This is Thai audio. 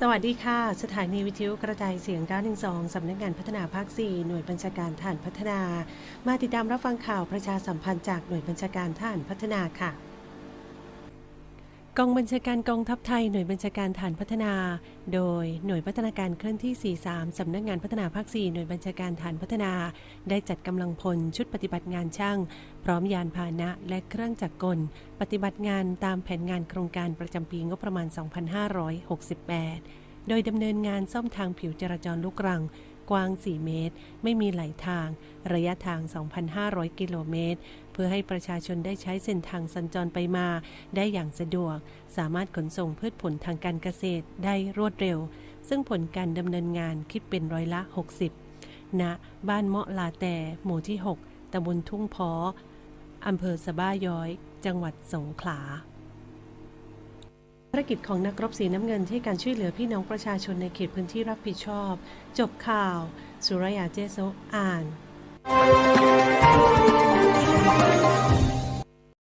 สวัสดีค่ะ สถานีวิทยุกระจายเสียง 912 สำนักงานพัฒนาภาค 4 หน่วยบัญชาการทหารพัฒนา มาติดตามรับฟังข่าวประชาสัมพันธ์จากหน่วยบัญชาการทหารพัฒนาค่ะ กองบัญชาการกองทัพไทยหน่วยบัญชาการฐานพัฒนา โดยหน่วยพัฒนาการเคลื่อนที่ 43 สำนักงานพัฒนาภาค 4 หน่วยบัญชาการฐานพัฒนา ได้จัดกำลังพลชุดปฏิบัติงานช่าง พร้อมยานพาหนะและเครื่องจักรกล ปฏิบัติงานตามแผนงานโครงการประจำปีงบประมาณ 2568 โดยดำเนินงานซ่อมทางผิวจราจรลูกรัง กว้าง 4 เมตร ไม่มีไหลทาง ระยะทาง 2,500 กิโลเมตร เพื่อให้ประชาชนได้ใช้เส้นทางสัญจรไปมา ได้อย่างสะดวก สามารถขนส่งพืชผลทางการเกษตรได้รวดเร็ว ซึ่งผลการดำเนินงานคิดเป็นร้อยละ 60ณบ้านเมาะลาแต่ หมู่ที่ 6ตำบลทุ่งพออำเภอสะบ้าย้อย จังหวัดสงขลา ภารกิจของนักรบสีน้ำเงินที่การช่วยเหลือพี่น้องประชาชนในเขตพื้นที่รับผิดชอบ จบข่าว สุรยาเจโซอ่าน